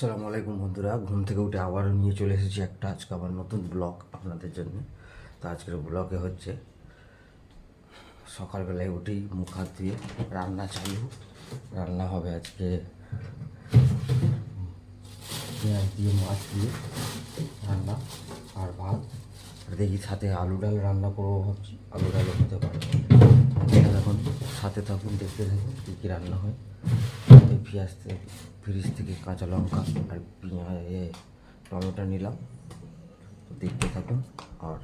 আসসালামু আলাইকুম বন্ধুরা, ঘুম থেকে উঠে আবারও নিয়ে চলে এসেছি একটা আজকে আবার নতুন ব্লগ আপনাদের জন্য। তো আজকের ব্লগে হচ্ছে, সকালবেলায় উঠেই মুখ হাত দিয়ে রান্না চালু। রান্না হবে আজকে পেঁয়াজ দিয়ে, মাছ দিয়ে রান্না আর ভাত। আর দেখি সাথে আলু ডাল রান্না করব ভাবছি। আলু ডালও হতে পারে এখন সাথে থাকুন, দেখতে থাকুন কী কী রান্না হয়। পেঁয়াজ থেকে, ফ্রিজ থেকে কাঁচা লঙ্কা আর পেঁয়াজ এ টমেটো নিলাম। তো দেখতে থাকুন আর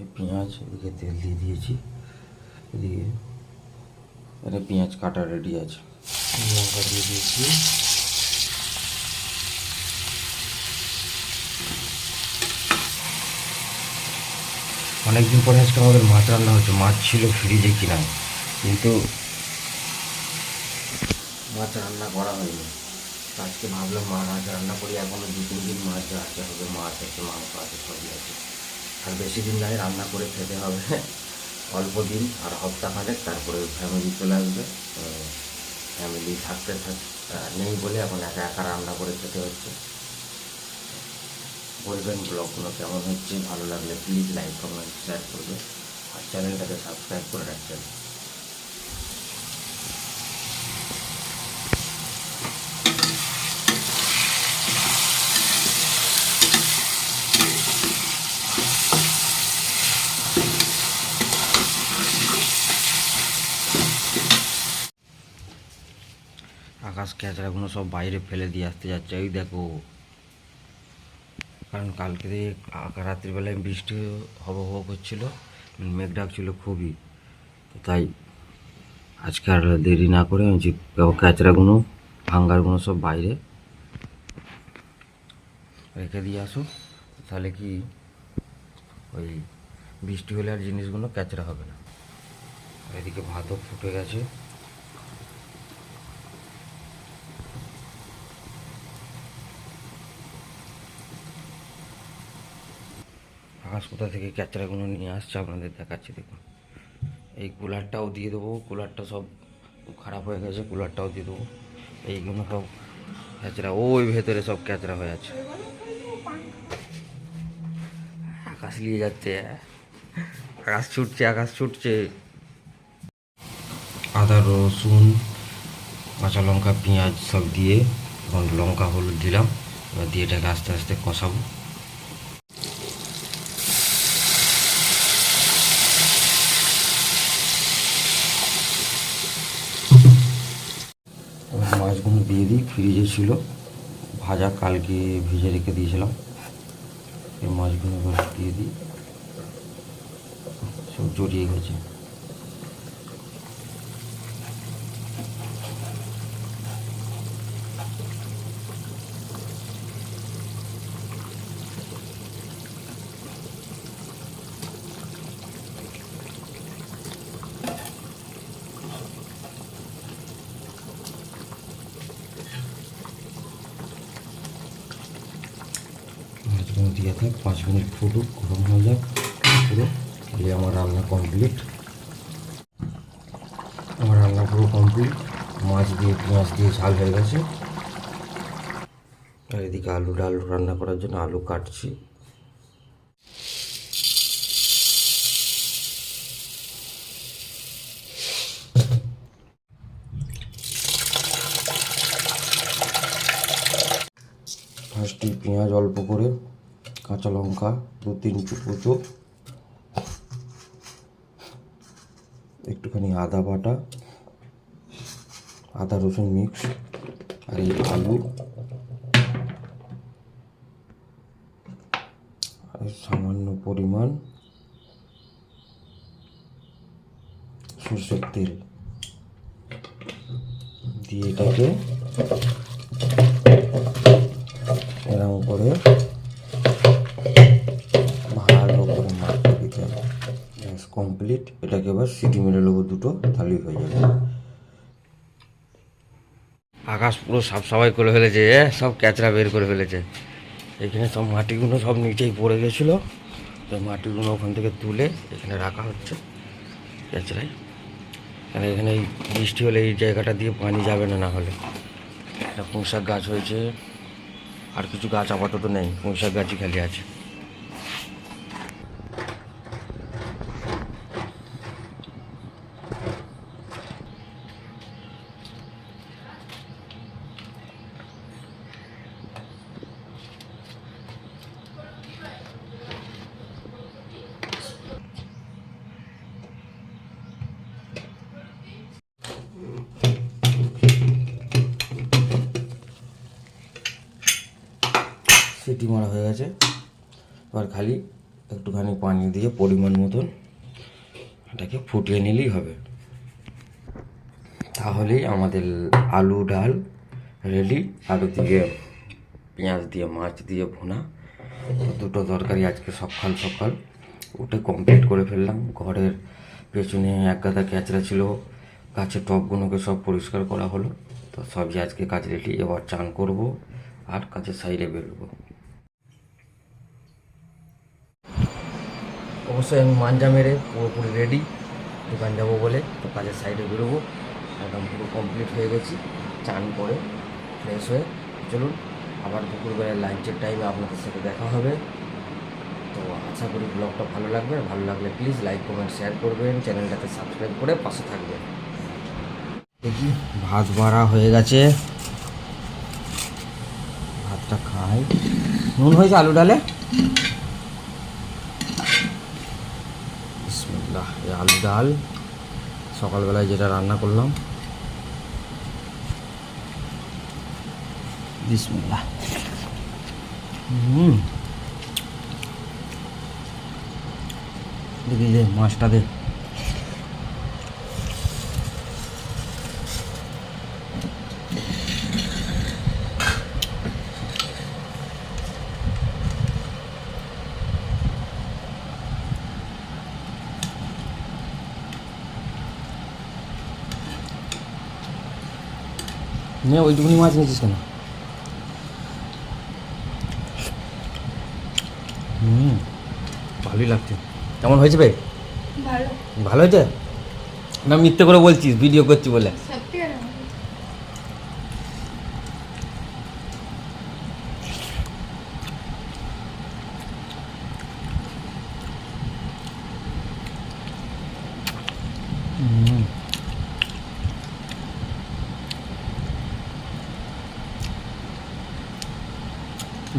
এই পেঁয়াজ এদিকে তেল দিয়ে দিয়েছি। এদিকে এটা পেঁয়াজ কাটা রেডি আছে। লঙ্কা দিয়ে দিয়েছি। অনেকদিন পরে আজকে আমাদের মাছ রান্না হচ্ছে। মাছ ছিল ফ্রিজে কিনা। কিন্তু মাছ রান্না করা হয়নি। আজকে ভাবলাম মাছ রান্না করি। এখনও দু তিন দিন মাছ আছে হবে। মাছ আছে, মাংস আছে, সবই আছে। আর বেশি দিন নয় রান্না করে খেতে হবে। অল্প দিন আর সপ্তাহখানেক তারপরে ফ্যামিলি চলে আসবে। ফ্যামিলি থাকতে থাক নেই বলে এখন একা একা রান্না করে খেতে হচ্ছে। বলবেন ব্লগগুলো কেমন হচ্ছে ভালো লাগলে প্লিজ লাইক কমেন্ট শেয়ার করবে আর চ্যানেলটাকে সাবস্ক্রাইব করে রাখবেন। আকাশ ক্যাচড়াগুলো সব বাইরে ফেলে দিয়ে আসতে যাচ্ছে। ওই দেখো কারণ কালকে রাত্রিবেলায় বৃষ্টি হব হব করছিল মেঘ ডাকছিল খুবই। তাই আজকে আর দেরি না করে আমি যে ক্যাচড়াগুলো ভাঙ্গারগুলো সব বাইরে রেখে দিয়ে আসো তাহলে কি ওই বৃষ্টি হলে আর জিনিসগুলো ক্যাচড়া হবে না। এদিকে ভাতও ফুটে গেছে। আকাশ কোথা থেকে ক্যাচড়াগুলো নিয়ে আসছে, আপনাদের দেখাচ্ছি, দেখুন। এই কুলারটাও দিয়ে দেবো, কুলারটা সব খারাপ হয়ে গেছে, কুলারটাও দিয়ে দেবো। এইগুলো সব ক্যাচড়া ওই ভেতরে সব ক্যাচড়া হয়ে আছে। আকাশ নিয়ে যাচ্ছে, আকাশ ছুটছে আকাশ ছুটছে। আদা, রসুন, কাঁচা লঙ্কা, পেঁয়াজ সব দিয়ে লঙ্কা, হলুদ দিলাম। এবার দিয়ে এটাকে আস্তে আস্তে কষাবো এবার মাছগুলো দিয়ে দিই, ফ্রিজে ছিল। ভাজা কালকে ভিজে রেখে দিয়েছিলাম। এই মাছগুলো দিয়ে দিই। সব জড়িয়ে গেছে। থাক পাঁচ মিনিট ফুটুক, গরম হয়ে যাক, পুরো তাহলে আমার রান্না কমপ্লিট আমার রান্না পুরো কমপ্লিট মাছ দিয়ে, পেঁয়াজ দিয়ে ঝাল হয়ে গেছে। আর এদিকে আলু ডাল রান্না করার জন্য আলু কাটছি। ফার্স্টে পেঁয়াজ অল্প করে কাঁচা লঙ্কা দু তিন কুচো একটুখানি আদা বাটা, আদা রসুন মিক্স, আর এই আলু। আর সামান্য পরিমাণ সর্ষের তেল। দিয়ে এটাকে কমপ্লিট এটাকে এবার সিটি মেরে নেব দুটো তাহলেই হয়ে যাবে। আকাশ পুরো সাফ সাফাই করে ফেলেছে সব ক্যাচড়া বের করে ফেলেছে। এখানে সব মাটিগুলো সব নিচেই পড়ে গেছিল, তো মাটিগুলো ওখান থেকে তুলে এখানে রাখা হচ্ছে ক্যাচড়ায় কারণ এখানে এই বৃষ্টি হলে এই জায়গাটা দিয়ে পানি যাবে না না হলে। একটা পুঁশাক গাছ হয়েছে, আর কিছু গাছ আপাতত নেই পুঁশাক গাছই খালি আছে। সিটি মারা হয়ে গেছে। এবার খালি একটুখানি পানি দিয়ে পরিমাণ মতন এটাকে ফুটিয়ে নিলেই হবে। তাহলেই আমাদের আলু ডাল রেডি আলু দিয়ে পেঁয়াজ দিয়ে, মাছ দিয়ে ভুনা। দুটো তরকারি আজকে সকাল সকাল। উঠে কমপ্লিট করে ফেললাম। ঘরের পেছনে এক গাদা ক্যাচরা ছিল। গাছের টবগুলোকে সব পরিষ্কার করা হলো। তো সবই আজকে কাজ রেডি এবার চান করব আর কাজের সাইডে বেরোবো। অবশ্যই আমি মাঞ্জা মেরে পুরোপুরি রেডি দোকান যাব বলে তো কাজের সাইডে বেরোবো। একদম পুরো কমপ্লিট হয়ে গেছি। চান করে ফ্রেশ হয়ে চলুন, আবার দুপুরবেলায় লাঞ্চের টাইমে আপনাদের সাথে দেখা হবে। তো আশা করি ব্লগটা ভালো লাগবে। ভালো লাগলে প্লিজ লাইক কমেন্ট শেয়ার করবেন। চ্যানেলটাতে সাবস্ক্রাইব করে পাশে থাকবেন। দেখি, ভাত বাড়া হয়ে গেছে। ভাতটা খাই। নুন হয়েছে আলু ডালে বিসমিল্লাহ এই আলু ডাল। সকালবেলায় যেটা রান্না করলাম। হুম। দেখি যে মাছটা দে। নে ওইটুকুনি মাছ নিয়েছিস কেন? হুম ভালোই লাগছে। কেমন হয়েছে ভাই? ভালো। হয়েছে? না মিথ্যে করে বলছিস ভিডিও করছি বলে। হুম।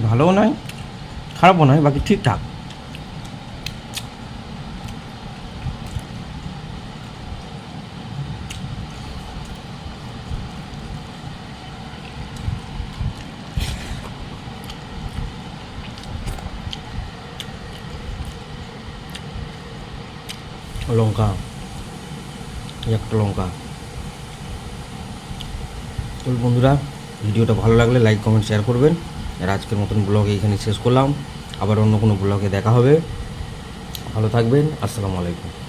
ভালোও নয়, খারাপও নয়, বাকি ঠিকঠাক। লঙ্কা, একটা লঙ্কা। বন্ধুরা, ভিডিওটা ভালো লাগলে লাইক, কমেন্ট শেয়ার করবেন। আর আজকের মতন ব্লগ এইখানে শেষ করলাম। আবার অন্য কোনো ব্লগে দেখা হবে। ভালো থাকবেন। আসসালামু আলাইকুম।